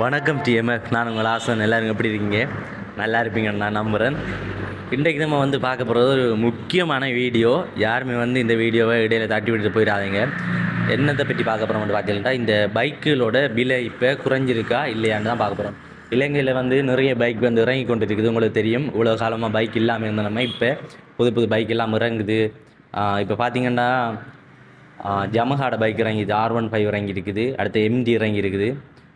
வணக்கம் டிஎம்எஃப் நான் உங்கள் ஆசன். எல்லோரும் எப்படி இருக்கீங்க? நல்லா இருப்பீங்கன்னு நான் நம்புகிறேன் இன்றைக்கு நம்ம வந்து பார்க்க போகிறது ஒரு முக்கியமான வீடியோ. யாருமே வந்து இந்த வீடியோவை இடையில தட்டி விட்டுட்டு போயிடாதீங்க. என்னத்தை பற்றி பார்க்க போகிறோம் பார்த்தீங்கன்னா இந்த பைக்குகளோட விலை இப்போ குறைஞ்சிருக்கா இல்லையான்னு தான் பார்க்க போகிறோம் இலங்கையில் வந்து நிறைய பைக் வந்து இறங்கி கொண்டு இருக்குது உங்களுக்கு தெரியும் இவ்வளோ காலமாக பைக் இல்லாமல் இருந்த நம்ம இப்போ புது புது பைக் எல்லாம் இறங்குது. இப்போ பார்த்தீங்கன்னா ஜமஹாட பைக் இறங்கிது. ஆர் ஒன் ஃபைவ் இறங்கி இருக்குது அடுத்து எம்டி இறங்கி இருக்குது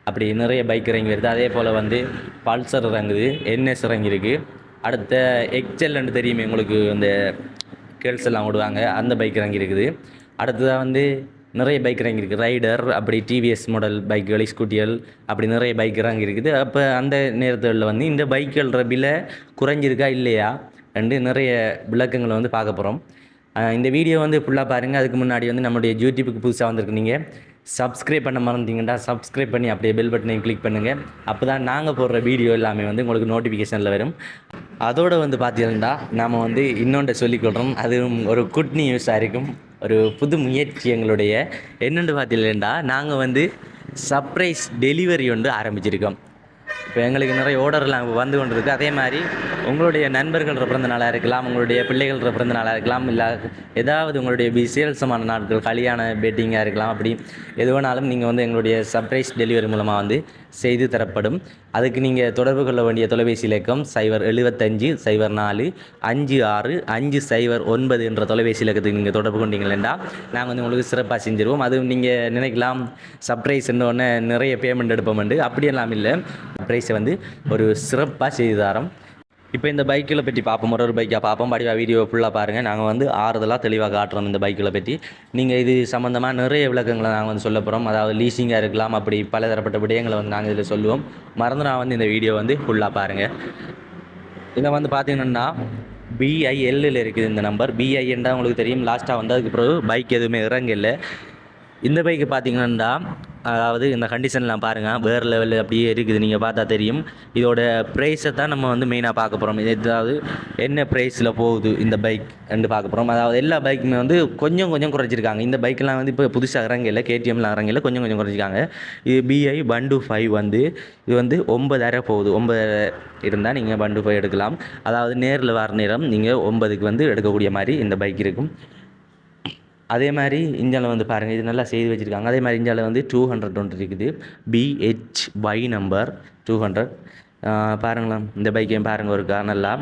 அப்படி நிறைய பைக் இறங்கி வருது அதே போல் வந்து பல்சர் இறங்குது என்எஸ் இறங்கியிருக்கு. அடுத்த எக்ஸெல்னு தெரியுமே உங்களுக்கு இந்த கேர்ள்ஸ் எல்லாம் விடுவாங்க அந்த பைக் இறங்கியிருக்குது. அடுத்ததாக வந்து நிறைய பைக் இறங்கியிருக்கு. ரைடர் அப்படி டிவிஎஸ் மாடல் பைக்குகள் ஸ்கூட்டிகள் அப்படி நிறைய பைக் இறங்கியிருக்குது. அப்போ அந்த நேரத்தில் வந்து இந்த பைக்குகள் விலை குறைஞ்சிருக்கா இல்லையா? ரெண்டு நிறைய விளக்கங்களை வந்து பார்க்க போகிறோம் இந்த வீடியோ வந்து ஃபுல்லாக பாருங்கள் அதுக்கு முன்னாடி வந்து நம்மளுடைய யூடியூப்புக்கு புதுசாக வந்திருக்கு நீங்கள் சப்ஸ்கிரைப் பண்ண மறந்தீங்கன்னா சப்ஸ்கிரைப் பண்ணி அப்படியே பெல் பட்டனையும் கிளிக் பண்ணுங்கள் அப்போ தான் நாங்கள் போடுற வீடியோ எல்லாமே வந்து உங்களுக்கு நோட்டிஃபிகேஷனில் வரும். அதோடு வந்து பார்த்தீங்கன்னா நாம் வந்து இன்னொன்றை சொல்லிக்கொள்கிறோம் அதுவும் ஒரு குட் நியூஸாக இருக்கும். ஒரு புது முயற்சி எங்களுடைய. என்னென்னு பார்த்தீங்கன்னா நாங்கள் வந்து சர்ப்ரைஸ் டெலிவரி ஒன்று ஆரம்பிச்சிருக்கோம். இப்போ எங்களுக்கு நிறைய ஆர்டர்லாம் வந்து கொண்டு இருக்குது அதே மாதிரி உங்களுடைய நண்பர்கள் பிறந்த நாளாக இருக்கலாம் உங்களுடைய பிள்ளைகள் பிறந்த நாளாக இருக்கலாம் இல்லை ஏதாவது உங்களுடைய விசேஷமான நாட்கள் கல்யாண பேட்டிங்காக இருக்கலாம் அப்படி எது வேணாலும் நீங்கள் வந்து எங்களுடைய சர்ப்ரைஸ் டெலிவரி மூலமாக வந்து செய்து தரப்படும். அதுக்கு நீங்கள் தொடர்பு கொள்ள வேண்டிய தொலைபேசி இலக்கம் சைபர் எழுபத்தஞ்சு சைபர் நாலு அஞ்சு ஆறு அஞ்சு சைபர் ஒன்பது என்ற தொலைபேசி இலக்கத்துக்கு நீங்கள் தொடர்பு கொண்டீங்களா நாங்கள் வந்து உங்களுக்கு சிறப்பாக செஞ்சிருவோம். அதுவும் நீங்கள் நினைக்கலாம் சர்ப்ரைஸ் உடனே நிறைய பேமெண்ட் எடுப்போம்ண்டு. அப்படியெல்லாம் இல்லை. ப்ரைஸை வந்து ஒரு சிறப்பாக செய்து தரோம் இப்போ இந்த பைக்கில் பற்றி பார்ப்போம். ஒரு ஒரு பைக்காக பார்ப்போம். படிவா வீடியோ ஃபுல்லாக பாருங்கள் நாங்கள் வந்து ஆறுதலாக தெளிவாக காட்டுறோம் இந்த பைக்கில் பற்றி. நீங்கள் இது சம்மந்தமாக நிறைய விளக்கங்களை நாங்கள் வந்து சொல்ல போகிறோம் அதாவது லீசிங்காக இருக்கலாம் அப்படி பலதரப்பட்ட விடயங்களை வந்து நாங்கள் இதில் சொல்லுவோம். மறந்து நான் வந்து இந்த வீடியோ வந்து ஃபுல்லாக பாருங்கள் இதை வந்து பார்த்தீங்கன்னா பிஐஎல்லில் இருக்குது இந்த நம்பர் பிஐஎன்டா உங்களுக்கு தெரியும். லாஸ்ட்டாக வந்து அதுக்கு பிறகு பைக் எதுவுமே இறங்கல. இந்த பைக்கு பார்த்தீங்கன்னா அதாவது இந்த கண்டிஷன்லாம் பாருங்கள் வேறு லெவலில் அப்படியே இருக்குது. நீங்கள் பார்த்தா தெரியும். இதோட ப்ரைஸை தான் நம்ம வந்து மெயினாக பார்க்க போகிறோம் இது ஏதாவது என்ன ப்ரைஸில் போகுது இந்த பைக் ரெண்டு பார்க்க போகிறோம் அதாவது எல்லா பைக்குமே வந்து கொஞ்சம் கொஞ்சம் குறைச்சிருக்காங்க. இந்த பைக்கெலாம் வந்து இப்போ புதுசாக இறங்கல கேடிஎம்லாம் இறங்கல கொஞ்சம் கொஞ்சம் குறைச்சிருக்காங்க. இது பிஐ பண்டு ஃபைவ் வந்து இது வந்து ஒன்பதாயிரம் போகுது. ஒன்பது இருந்தால் நீங்கள் பண்டு ஃபைவ் எடுக்கலாம். அதாவது நேரில் வர நேரம் நீங்கள் ஒன்பதுக்கு வந்து எடுக்கக்கூடிய மாதிரி இந்த பைக் இருக்கும். அதே மாதிரி இந்தியாவில் வந்து பாருங்கள் இது நல்லா செய்து வச்சுருக்காங்க. அதே மாதிரி இந்தியாவில் வந்து டூ ஹண்ட்ரட் ஒன்று இருக்குது. BH Y number two hundred பாருங்களேன். இந்த பைக்கையும் பாருங்கள் ஒரு நல்லா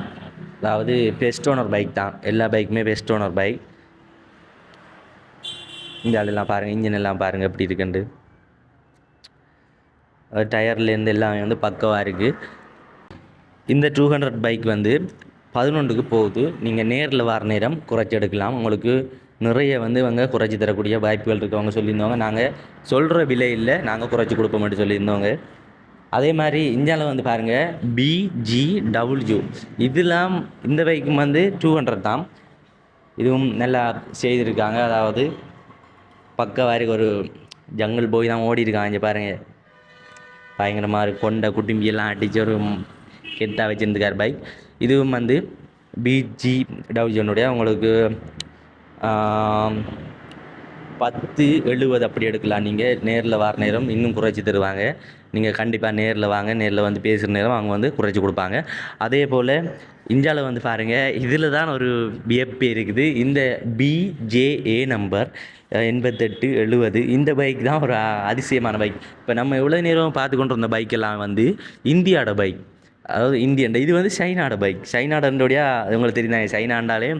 அதாவது பெஸ்ட் ஓனர் பைக் தான். எல்லா பைக்குமே பெஸ்ட் ஓனர் பைக் இந்தியாவிலலாம் பாருங்கள் இன்ஜின் எல்லாம் பாருங்கள் எப்படி இருக்குண்டு டயர்லேருந்து எல்லாமே வந்து பக்கவாக இருக்குது இந்த டூ ஹண்ட்ரட் பைக் வந்து பதினொன்றுக்கு போகுது. நீங்கள் நேரில் வர நேரம் குறைச்சி எடுக்கலாம். உங்களுக்கு நிறைய வந்து அவங்க குறைச்சி தரக்கூடிய வாய்ப்புகள் இருக்கவங்க சொல்லியிருந்தவங்க. நாங்கள் சொல்கிற விலையில் நாங்கள் குறைச்சி கொடுப்போம் மட்டும் சொல்லியிருந்தவங்க. அதே மாதிரி இந்தியாவில் வந்து பாருங்கள் பிஜி டபுள்யூ இதெல்லாம் இந்த பைக்கும் வந்து டூ ஹண்ட்ரட் தான். இதுவும் நல்லா செய்திருக்காங்க. அதாவது பக்க வாரி ஒரு ஜங்கல் போய் தான் ஓடி இருக்காங்க இங்கே பாருங்கள் பயங்கரமாக இருக்கு கொண்டை குட்டிம்பியெல்லாம் அடித்து ஒரு கெத்தாக வச்சுருந்துக்கார் பைக் இதுவும் வந்து பிஜி டபுள்யூனுடைய உங்களுக்கு பத்து எழுபது அப்படி எடுக்கலாம். நீங்கள் நேரில் வர நேரம் இன்னும் குறைச்சி தருவாங்க. நீங்கள் கண்டிப்பாக நேரில் வாங்க நேரில் வந்து பேசுகிற நேரம் அவங்க வந்து குறைச்சி கொடுப்பாங்க. அதே போல் இந்தியாவில் வந்து பாருங்கள் இதில் தான் ஒரு வியப்பு இருக்குது. இந்த பிஜேஏ நம்பர் எண்பத்தெட்டு எழுபது இந்த பைக் தான் ஒரு அதிசயமான பைக் இப்போ நம்ம எவ்வளோ நேரம் பார்த்து கொண்டு இருந்த பைக்கெல்லாம் வந்து இந்தியாவோட பைக் அதாவது இந்தியன். இது வந்து சைனாட பைக் சைனாடனுடைய உங்களுக்கு தெரியுதாங்க சைனாண்டாலே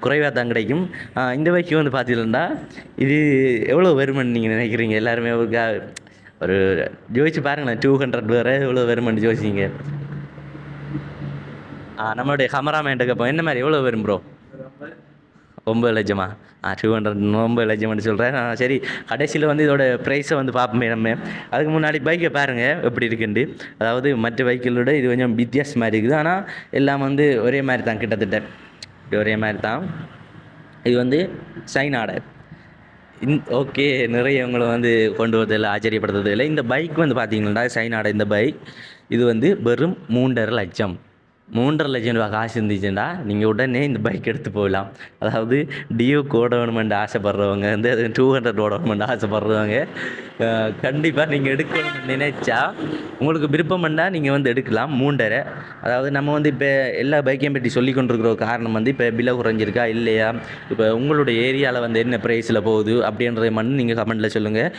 குறைவாக தான் கிடைக்கும். இந்த பைக்கு வந்து பார்த்தீங்கன்னா இது எவ்வளோ வருமானு நீங்கள் நினைக்கிறீங்க? எல்லாருமே ஒரு கா- ஒரு யோசிச்சு பாருங்களேன் டூ ஹண்ட்ரட் வேறு எவ்வளோ வருமானு ஜோதிச்சிங்க நம்மளுடைய கமராமேன்ட்டு கேட்போம் என்ன மாதிரி எவ்வளோ வரும் ப்ரோ ஒம்பது லட்சமா ஆ டூ ஹண்ட்ரட் ஒம்பது லட்சம்னு சொல்கிறேன் சரி கடைசியில் வந்து இதோட ப்ரைஸை வந்து பார்ப்போமே நம்ம. அதுக்கு முன்னாடி பைக்கை பாருங்கள் எப்படி இருக்குண்டு அதாவது மற்ற பைக்கிலோட இது கொஞ்சம் வித்தியாசமாக இருக்குது. ஆனால் எல்லாம் வந்து ஒரே மாதிரி தான் கிட்டத்தட்ட. ஒரே மாதிரி தான். இது வந்து சைனாட இந் ஓகே நிறைய உங்களை வந்து கொண்டு வரதில்லை ஆச்சரியப்படுத்துறதில்லை இந்த பைக் வந்து பார்த்தீங்கன்னா சைனாட இந்த பைக் இது வந்து வெறும் மூன்றரை லட்சம். மூன்றரை லட்சம் ரூபா காசு இருந்துச்சுன்னா நீங்கள் உடனே இந்த பைக் எடுத்து போகலாம். அதாவது டியூக் ஓடணுமெண்ட் ஆசைப்பட்றவங்க வந்து அது டூ ஹண்ட்ரட் ஓடணுமெண்ட் ஆசைப்பட்றவங்க கண்டிப்பாக நீங்கள் எடுக்கணும்னு நினைச்சா உங்களுக்கு விருப்பம் பண்ணால் நீங்கள் வந்து எடுக்கலாம் மூன்றரை. அதாவது நம்ம வந்து இப்போ எல்லா பைக்கையும் பற்றி சொல்லி கொண்டிருக்கிற காரணம் வந்து இப்போ விலை குறைஞ்சிருக்கா இல்லையா? இப்போ உங்களுடைய ஏரியாவில் வந்து என்ன ப்ரைஸில் போகுது அப்படின்றத மட்டும் நீங்கள் கமெண்ட்டில் சொல்லுங்கள்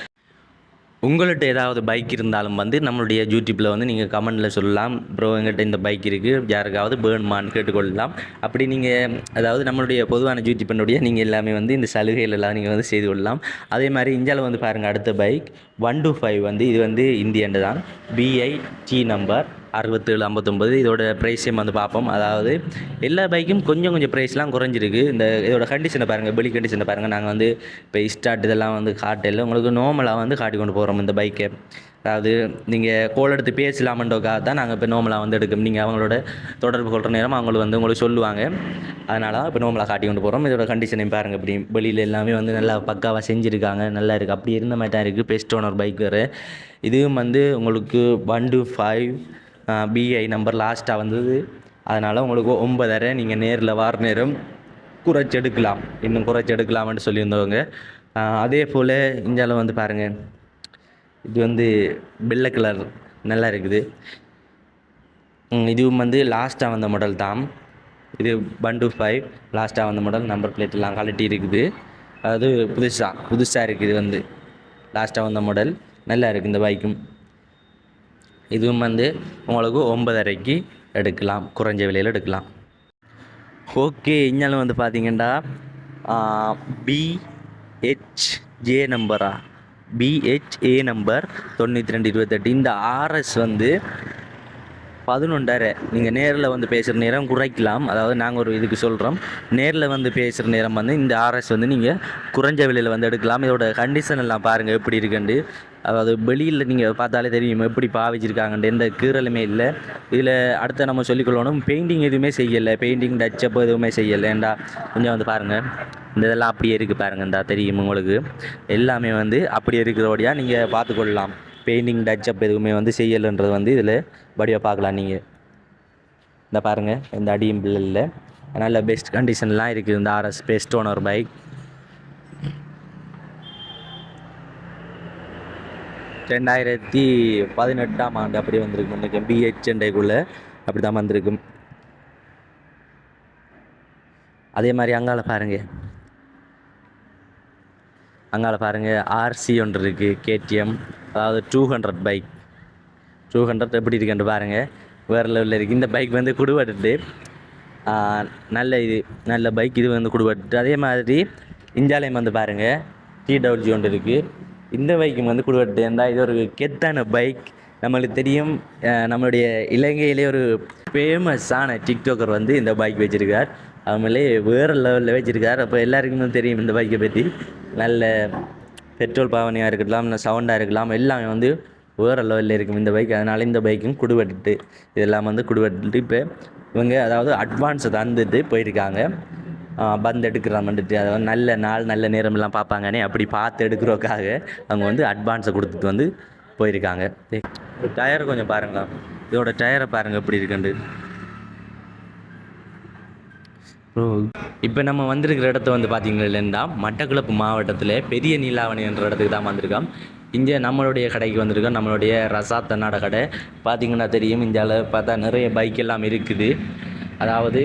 உங்கள்கிட்ட ஏதாவது பைக் இருந்தாலும் வந்து நம்மளுடைய யூடியூப்பில் வந்து நீங்கள் கமெண்டில் சொல்லலாம். ப்ரோ எங்கிட்ட இந்த பைக் இருக்குது யாருக்காவது வேணுமான்னு கேட்டுக்கொள்ளலாம். அப்படி நீங்கள் அதாவது நம்மளுடைய பொதுவான யூடியூப்பினுடைய நீங்கள் எல்லாமே வந்து இந்த சலுகைகள் எல்லாம் நீங்கள் வந்து செய்து கொள்ளலாம். அதே மாதிரி இந்தியாவில் வந்து பாருங்கள் அடுத்த பைக் ஒன் டூ ஃபைவ் வந்து இது வந்து இந்தியன்டு தான் பிஐ டி நம்பர் அறுபத்தேழு ஐம்பத்தொம்பது இதோட ப்ரைஸையும் வந்து பார்ப்போம். அதாவது எல்லா பைக்கும் கொஞ்சம் கொஞ்சம் ப்ரைஸ்லாம் குறைஞ்சிருக்கு. இந்த இதோட கண்டிஷனை பாருங்கள் பெலி கண்டிஷனை பாருங்கள் நாங்கள் வந்து இப்போ ஸ்டார்ட் இதெல்லாம் வந்து காட்டல உங்களுக்கு நார்மலாக வந்து காட்டி கொண்டு போகிறோம் இந்த பைக்கை அதாவது நீங்கள் கோல் எடுத்து பேசலாமன்றதுக்காக தான் நாங்கள் இப்போ நோமலாக வந்து எடுக்கோம். நீங்கள் அவங்களோட தொடர்பு கொள்கிற நேரம் அவங்களுக்கு வந்து உங்களுக்கு சொல்லுவாங்க. அதனால இப்போ நோமலாக காட்டி கொண்டு போகிறோம் இதோட கண்டிஷனையும் பாருங்கள் இப்படி வெளியில் எல்லாமே வந்து நல்லா பக்காவாக செஞ்சுருக்காங்க. நல்லா இருக்குது அப்படி இருந்த மாதிரி தான் இருக்குது பெஸ்ட் ஓனர் பைக் வேறு. இதுவும் வந்து உங்களுக்கு ஒன் டூ ஃபைவ் பிஐ நம்பர் லாஸ்ட்டாக வந்தது. அதனால் உங்களுக்கு ஒன்பதரை நீங்கள் நேரில் வார நேரம் குறைச்சி எடுக்கலாம் இன்னும் குறைச்சி எடுக்கலாம்னு சொல்லியிருந்தவங்க அதே போல் இந்தியாவில் வந்து பாருங்கள் இது வந்து வெள்ளை கலர் நல்லா இருக்குது. இதுவும் வந்து லாஸ்ட்டாக வந்த மாடல் தான். இது ஒன் டூ ஃபைவ் லாஸ்ட்டாக வந்த மாடல் நம்பர் பிளேட் எல்லாம் இருக்குது. அது புதுசாக புதுசாக இருக்குது வந்து. லாஸ்ட்டாக வந்த மாடல் நல்லா இருக்குது இந்த பைக்கும் இதுவும் வந்து உங்களுக்கு ஒன்பதரைக்கு எடுக்கலாம். குறைஞ்ச விலையில் எடுக்கலாம். ஓகே இஞ்சாலும் வந்து பார்த்தீங்கன்னா பிஹெச்ஜே நம்பரா பிஹெச்ஏ நம்பர் தொண்ணூற்றி ரெண்டு இருபத்தெட்டு. இந்த ஆர்எஸ் வந்து பதினொன்றரை. நீங்கள் நேரில் வந்து பேசுகிற நேரம் குறைக்கலாம். அதாவது நாங்கள் ஒரு இதுக்கு சொல்கிறோம் நேரில் வந்து பேசுகிற நேரம் வந்து இந்த ஆர்எஸ் வந்து நீங்கள் குறைஞ்ச விலையில் வந்து எடுக்கலாம். இதோட கண்டிஷன் எல்லாம் பாருங்கள் எப்படி இருக்குண்டு அதாவது வெளியில் நீங்கள் பார்த்தாலே தெரியும் எப்படி பாவிச்சிருக்காங்கன்ட்டு எந்த கீறலுமே இல்லை. இதில் அடுத்து நம்ம சொல்லிக்கொள்ளணும் பெயிண்டிங் எதுவுமே செய்யலை. பெயிண்டிங் டச்சப் எதுவுமே செய்யலை. ஏண்டா? கொஞ்சம் வந்து பாருங்கள் இந்த இதெல்லாம் அப்படியே இருக்குது பாருங்கள் இந்தா தெரியும் உங்களுக்கு. எல்லாமே வந்து அப்படியே இருக்கிறபடியாக நீங்கள் பார்த்துக்கொள்ளலாம் பெயிண்டிங் டச்சப் எதுவுமே வந்து செய்யலைன்றது வந்து இதில் படியாக பார்க்கலாம் நீங்கள் இந்த பாருங்கள் இந்த அடியும் பிள்ளை இல்லை. நல்ல பெஸ்ட் கண்டிஷன்லாம் இருக்குது இந்த ஆர்எஸ் பெஸ்ட் ஓனர் பைக் ரெண்டாயிரத்தி பதினெட்டாம் ஆண்டு அப்படி வந்திருக்கும். நினைக்கிறேன் பிஹெச்என்டைக்குள்ளே அப்படி தான் வந்திருக்கும். அதே மாதிரி அங்கால பாருங்க. அங்கால பாருங்க. ஆர்சி ஒன்று இருக்குது கேடிஎம் அதாவது two hundred bike two hundred எப்படி இருக்குன்னு பாருங்கள் வேறு லெவலில் இருக்குது இந்த பைக் வந்து குடுவட்டு நல்ல இது நல்ல பைக் இது வந்து குடுவட்டு அதே மாதிரி இந்தியாலயம் வந்து பாருங்கள் டிடபிள்யூ ஒன்று இருக்குது இந்த பைக்கும் வந்து குடுவட்டு இருந்தால் இது ஒரு கெத்தான பைக் நம்மளுக்கு தெரியும் நம்மளுடைய இலங்கையிலே ஒரு ஃபேமஸான டிக்டாக்கர் வந்து இந்த பைக் வச்சுருக்கார். அவங்களே வேறு லெவலில் வச்சுருக்கார். அப்போ எல்லாருக்குமே தெரியும் இந்த பைக்கை பற்றி நல்ல பெட்ரோல் பாவனையாக இருக்கலாம் நல்ல சவுண்டாக இருக்கலாம் எல்லாமே வந்து வேறு லெவலில் இருக்கும் இந்த பைக் அதனால் இந்த பைக்கும் குடுவட்டு இதெல்லாம் வந்து குடுவட்டு இப்போ இவங்க அதாவது அட்வான்ஸை தந்துட்டு போயிருக்காங்க. பந்து எடுக்கிறான் வந்துட்டு. அதாவது நல்ல நாள் நல்ல நேரமெல்லாம் பார்ப்பாங்கன்னே அப்படி பார்த்து எடுக்கிறோக்காக அவங்க வந்து அட்வான்ஸை கொடுத்துட்டு வந்து போயிருக்காங்க. டயரை கொஞ்சம் பாருங்களா இதோட டயரை பாருங்கள் எப்படி இருக்குண்டு ப்ரோ இப்போ நம்ம வந்திருக்கிற இடத்த வந்து பார்த்தீங்கன்னா மட்டக்களப்பு மாவட்டத்தில் பெரிய நீலாவணி என்ற இடத்துக்கு தான் வந்திருக்கோம். இங்கே நம்மளுடைய கடைக்கு வந்திருக்கோம். நம்மளுடைய ரசாத் தன்னாட கடை. பார்த்தீங்கன்னா தெரியும் இந்தியாவில் பார்த்தா நிறைய பைக் எல்லாம் இருக்குது. அதாவது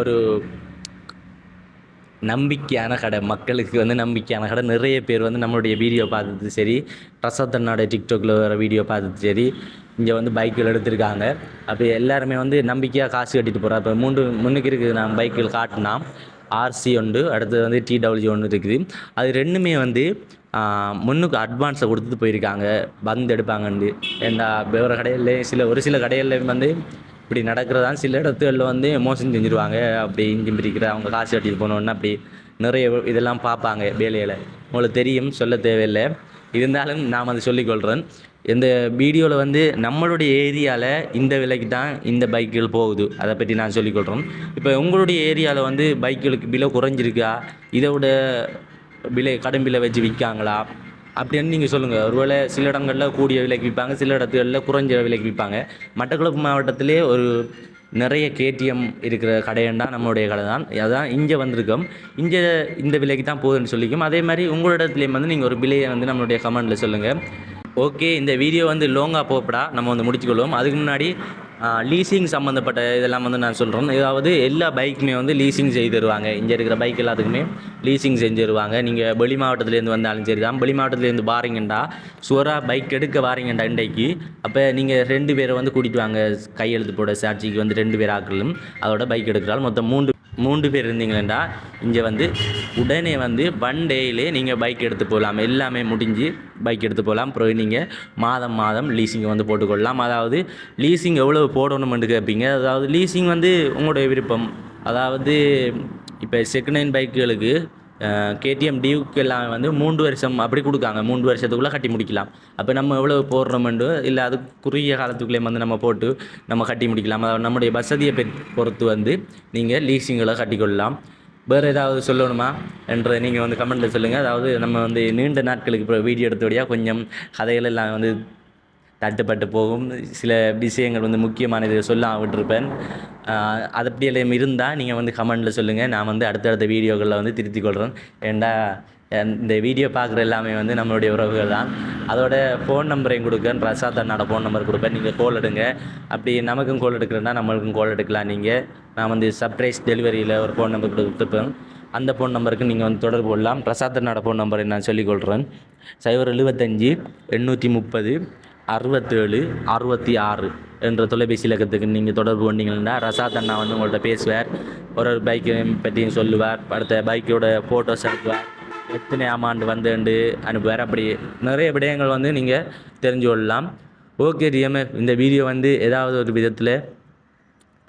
ஒரு நம்பிக்கையான கடை. மக்களுக்கு வந்து நம்பிக்கையான கடை. நிறைய பேர் வந்து நம்மளுடைய வீடியோ பார்த்தது சரி பிரசாத் தன்னோட டிக்டாக்ல வர வீடியோ பார்த்தது சரி இங்கே வந்து பைக்குகள் எடுத்திருக்காங்க. அப்போ எல்லாருமே வந்து நம்பிக்கையாக காசு கட்டிட்டு போகிறோம் இப்போ மூன்று முன்னுக்கு இருக்குது நான் பைக்குகள் காட்டினா ஆர்சி ஒன்று அடுத்தது வந்து டிடபிள்யூ ஒன்று இருக்குது. அது ரெண்டுமே வந்து முன்னுக்கு அட்வான்ஸை கொடுத்துட்டு போயிருக்காங்க. பந்து எடுப்பாங்கண்டு ஏண்டா வேறு கடையில் சில ஒரு சில கடைகளில் வந்து இப்படி நடக்கிறதான் சில இடத்துகளில் வந்து மோசம் செஞ்சுருவாங்க. அப்படி இஞ்சி பிரிக்கிற அவங்க காசு கட்டிட்டு போனோன்னா அப்படி நிறைய இதெல்லாம் பார்ப்பாங்க வேலையில். உங்களுக்கு தெரியும் சொல்ல தேவையில்லை. இருந்தாலும் நாம் அதை சொல்லிக்கொள்கிறேன் இந்த வீடியோவில் வந்து நம்மளுடைய ஏரியாவில் இந்த விலைக்கு தான் இந்த பைக்குகள் போகுது. அதை பற்றி நான் சொல்லிக்கொள்கிறோம் இப்போ உங்களுடைய ஏரியாவில் வந்து பைக்குகளுக்கு விலை குறைஞ்சிருக்கா? இதை விட விலை கடும் விலை வச்சு விற்காங்களா? அப்படின்னு நீங்கள் சொல்லுங்கள் ஒருவேளை சில இடங்களில் கூடிய விலைக்கு விற்பாங்க சில இடத்துகளில் குறைஞ்ச விலைக்கு விற்பாங்க. மட்டக்களப்பு மாவட்டத்திலே ஒரு நிறைய கேடிஎம் இருக்கிற கடையண்டா நம்மளுடைய கடை தான் அதான் இங்கே வந்திருக்கோம். இங்கே இந்த விலைக்கு தான் போகுதுன்னு சொல்லிக்கும். அதே மாதிரி உங்களிடத்துலேயும் வந்து நீங்கள் ஒரு விலையை வந்து நம்மளுடைய கமெண்டில் சொல்லுங்கள் ஓகே இந்த வீடியோ வந்து லோங்காக போகப்படா. நம்ம வந்து முடிச்சுக்கொள்வோம். அதுக்கு முன்னாடி லீசிங் சம்மந்தப்பட்ட இதெல்லாம் வந்து நான் சொல்கிறேன் ஏதாவது எல்லா பைக்குமே வந்து லீசிங் செய்து தருவாங்க. இங்கே இருக்கிற பைக் எல்லாத்துக்குமே லீசிங் செஞ்சு தருவாங்க. நீங்கள் வெளி மாவட்டத்துலேருந்து வந்தாலும் சரி தான் வெளி மாவட்டத்துலேருந்து வாரீங்கண்டா சுவராக பைக் எடுக்க வாரீங்கண்டா இன்றைக்கு. அப்போ நீங்கள் ரெண்டு பேரை வந்து கூட்டிகிட்டு வாங்க. கையெழுத்து போட சாட்சிக்கு வந்து ரெண்டு பேர் ஆக்களும் அதோட பைக் எடுக்கிறாள். மொத்தம் மூன்று மூன்று பேர் இருந்தீங்களா இங்கே வந்து உடனே வந்து ஒன் டேயிலே நீங்கள் பைக் எடுத்து போகலாம். எல்லாமே முடிஞ்சு பைக் எடுத்து போகலாம். அப்புறம் நீங்கள் மாதம் மாதம் லீசிங்கை வந்து போட்டுக்கொள்ளலாம். அதாவது லீசிங் எவ்வளோ போடணுமென்று கேட்பீங்க அதாவது லீசிங் வந்து உங்களுடைய விருப்பம். அதாவது இப்போ செகண்ட் ஹேண்ட் பைக்குகளுக்கு கேடிஎம் டியூக்கு எல்லாம் வந்து மூன்று வருஷம் அப்படி கொடுக்காங்க. மூன்று வருஷத்துக்குள்ளே கட்டி முடிக்கலாம். அப்போ நம்ம எவ்வளோ போடுறோமெண்டு? இல்லை அது குறுகிய காலத்துக்குள்ளே வந்து நம்ம போட்டு நம்ம கட்டி முடிக்கலாம். அதாவது நம்முடைய வசதியை பொறுத்து வந்து நீங்கள் லீசிங்களை கட்டிக்கொள்ளலாம் வேறு ஏதாவது சொல்லணுமா? என்ற நீங்கள் வந்து கமெண்ட்டில் சொல்லுங்கள் அதாவது நம்ம வந்து நீண்ட நாட்களுக்கு இப்போ வீடியோ எடுத்தபடியாக கொஞ்சம் கதைகள் எல்லாம் வந்து தட்டுப்பட்டு போகும். சில விஷயங்கள் வந்து முக்கியமான இதை சொல்ல விட்டுருப்பேன் அது அப்படி எல்லாம் இருந்தால் நீங்கள் வந்து கமெண்டில் சொல்லுங்கள் நான் வந்து அடுத்தடுத்த வீடியோக்களில் வந்து திருத்திக் கொள்கிறேன் ஏண்டா இந்த வீடியோ பார்க்குற எல்லாமே வந்து நம்மளுடைய உறவுகள் தான். அதோட ஃபோன் நம்பரையும் கொடுக்கேன் பிரசாத் அண்ணாட ஃபோன் நம்பர் கொடுப்பேன். நீங்கள் கோல் எடுங்க. அப்படி நமக்கும் கோல் எடுக்கிறேன்னா நம்மளுக்கும் கோல் எடுக்கலாம் நீங்கள் நான் வந்து சர்ப்ரைஸ் டெலிவரியில் ஒரு ஃபோன் நம்பர் கொடுத்துருப்பேன் அந்த ஃபோன் நம்பருக்கு நீங்கள் வந்து தொடர்பு கொள்ளலாம். பிரசாத் அண்ணாட ஃபோன் நம்பரை நான் சொல்லிக்கொள்கிறேன் சைபர் எழுபத்தஞ்சி எண்ணூற்றி முப்பது அறுபத்தேழு அறுபத்தி ஆறு என்ற தொலைபேசி இலக்கத்துக்கு நீங்கள் தொடர்பு கொண்டீங்கன்னா ரசாத் அண்ணா வந்து உங்கள்கிட்ட பேசுவார். ஒரு ஒரு பைக்கை பற்றியும் சொல்லுவார். அடுத்த பைக்கோட ஃபோட்டோஸ் எடுப்பார். எத்தனை ஆமாண்டு வந்துண்டு அனுப்புவார். அப்படி நிறைய விடயங்கள் வந்து நீங்கள் தெரிஞ்சு கொள்ளலாம். ஓகே டிஎம்எஃப் இந்த வீடியோ வந்து ஏதாவது ஒரு விதத்தில்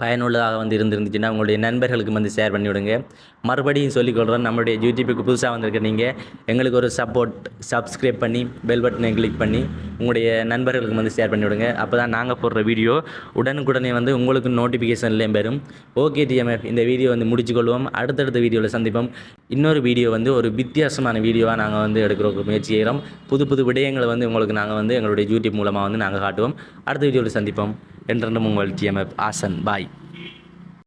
பயனுள்ளதாக வந்து இருந்திருந்துச்சுன்னா உங்களுடைய நண்பர்களுக்கு வந்து ஷேர் பண்ணி விடுங்க மறுபடியும் சொல்லிக்கொள்கிறோம் நம்மளுடைய யூடியூப்புக்கு புதுசாக வந்திருக்க நீங்கள் எங்களுக்கு ஒரு சப்போர்ட் சப்ஸ்கிரைப் பண்ணி பெல் பட்டனை கிளிக் பண்ணி உங்களுடைய நண்பர்களுக்கு வந்து ஷேர் பண்ணி விடுங்க அப்போ தான் நாங்கள் போடுற வீடியோ உடனுக்குடனே வந்து உங்களுக்கு நோட்டிஃபிகேஷன்லேயும் பெறும். ஓகே டிஎம்எஃப் இந்த வீடியோ வந்து முடிச்சுக்கொள்வோம். அடுத்தடுத்த வீடியோவில் சந்திப்போம். இன்னொரு வீடியோ வந்து ஒரு வித்தியாசமான வீடியோவாக நாங்கள் வந்து எடுக்கிற முயற்சி செய்கிறோம் புது புது விடயங்களை வந்து உங்களுக்கு நாங்கள் வந்து எங்களுடைய யூடியூப் மூலமாக வந்து நாங்கள் காட்டுவோம். அடுத்த வீடியோவில் சந்திப்போம். என்றென்றும் உங்கள் டிஎம்எஃப் ஆசன் பாய்